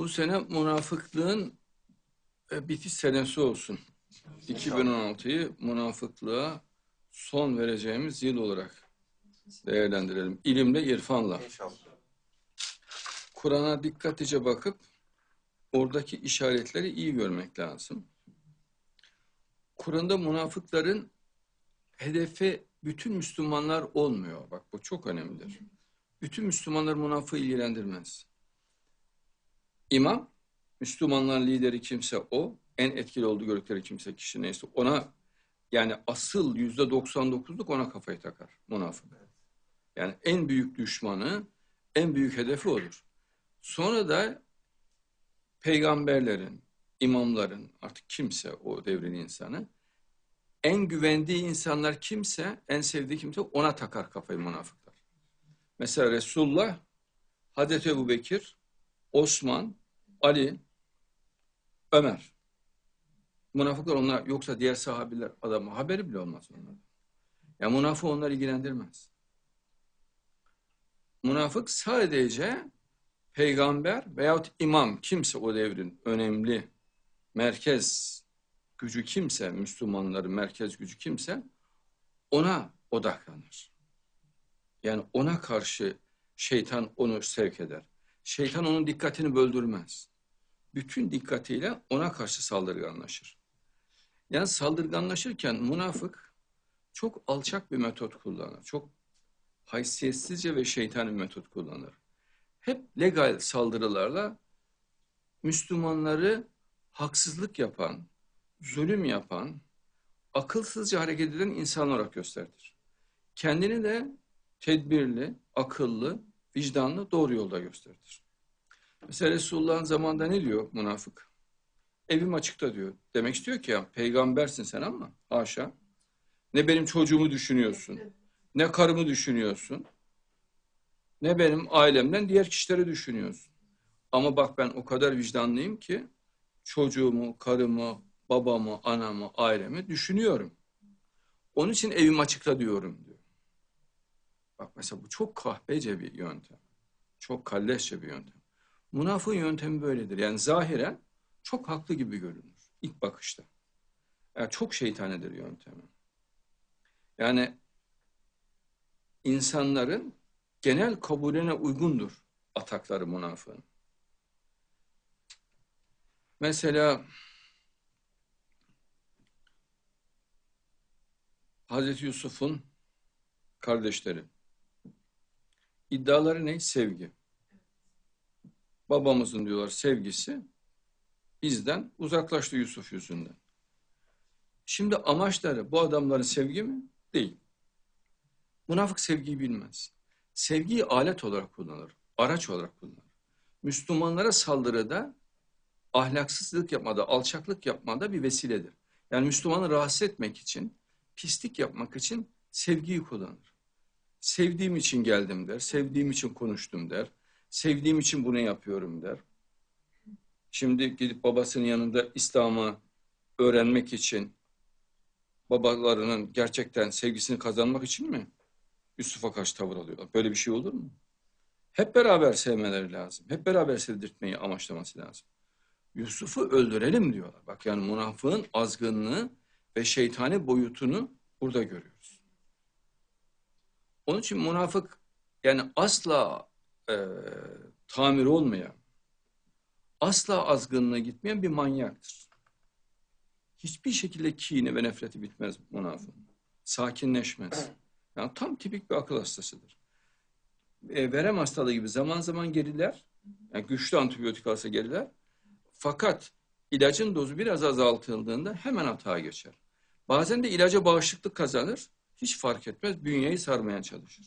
Bu sene münafıklığın e, bitiş senesi olsun. 2016'yı münafıklığa son vereceğimiz yıl olarak değerlendirelim. İlimle, irfanla. Kur'an'a dikkatlice bakıp oradaki işaretleri iyi görmek lazım. Kur'an'da münafıkların hedefi bütün Müslümanlar olmuyor. Bak bu çok önemlidir. Bütün Müslümanlar münafığı ilgilendirmez. İmam, Müslümanların lideri kimse o, en etkili olduğu gördükleri kimse kişi neyse ona yani asıl yüzde 99'luk ona kafayı takar münafık. Yani en büyük düşmanı, en büyük hedefi odur. Sonra da peygamberlerin, imamların artık kimse o devrin insanı en güvendiği insanlar kimse, en sevdiği kimse ona takar kafayı münafıklar. Mesela Resulullah, Hazreti Ebu Bekir, Osman, Ali, Ömer. Münafıklar onlar yoksa diğer sahabiler adamı haberi bile olmaz onlardan. Ya münafık onları ilgilendirmez. Münafık sadece peygamber veyahut imam kimse o devrin önemli merkez gücü kimse, Müslümanların merkez gücü kimse ona odaklanır. Yani ona karşı şeytan onu sevk eder. Şeytan onun dikkatini böldürmez. Bütün dikkatiyle ona karşı saldırganlaşır. Yani saldırganlaşırken münafık çok alçak bir metot kullanır. Çok haysiyetsizce ve şeytani metot kullanır. Hep legal saldırılarla Müslümanları haksızlık yapan, zulüm yapan, akılsızca hareket eden insan olarak gösterir. Kendini de tedbirli, akıllı, vicdanlı, doğru yolda gösterir. Mesela Resulullah'ın zamanında ne diyor münafık? Evim açıkta diyor. Demek istiyor ki ya peygambersin sen ama haşa. Ne benim çocuğumu düşünüyorsun, ne karımı düşünüyorsun, ne benim ailemden diğer kişileri düşünüyorsun. Ama bak ben o kadar vicdanlıyım ki çocuğumu, karımı, babamı, anamı, ailemi düşünüyorum. Onun için evim açıkta diyorum diyor. Bak mesela bu çok kahpece bir yöntem. Çok kalleşçe bir yöntem. Münafığın yöntemi böyledir. Yani zahiren çok haklı gibi görünür ilk bakışta. Yani çok şeytanedir yöntemi. Yani insanların genel kabulüne uygundur atakları münafığın. Mesela Hazreti Yusuf'un kardeşleri. İddiaları ne? Sevgi. Babamızın diyorlar sevgisi bizden uzaklaştı Yusuf yüzünden. Şimdi amaçları bu adamların sevgi mi? Değil. Münafık sevgiyi bilmez. Sevgiyi alet olarak kullanır, araç olarak kullanır. Müslümanlara saldırıda ahlaksızlık yapmada, alçaklık yapmada bir vesiledir. Yani Müslümanı rahatsız etmek için, pislik yapmak için sevgiyi kullanır. Sevdiğim için geldim der, sevdiğim için konuştum der, sevdiğim için bunu yapıyorum der. Şimdi gidip babasının yanında İslam'ı öğrenmek için babalarının gerçekten sevgisini kazanmak için mi Yusuf'a karşı tavır alıyorlar? Böyle bir şey olur mu? Hep beraber sevmeleri lazım. Hep beraber sevdirtmeyi amaçlaması lazım. Yusuf'u öldürelim diyorlar. Bak yani münafığın azgınlığı ve şeytani boyutunu burada görüyoruz. Onun için münafık yani asla e, tamir olmayan, asla azgınlığı gitmeyen bir manyaktır. Hiçbir şekilde kini ve nefreti bitmez münafığın. Sakinleşmez. Yani tam tipik bir akıl hastasıdır. E, verem hastalığı gibi zaman zaman geriler. Yani güçlü antibiyotik alsa geriler. Fakat ilacın dozu biraz azaltıldığında hemen hata geçer. Bazen de ilaca bağışıklık kazanır. Hiç fark etmez. Bünyeyi sarmaya çalışır.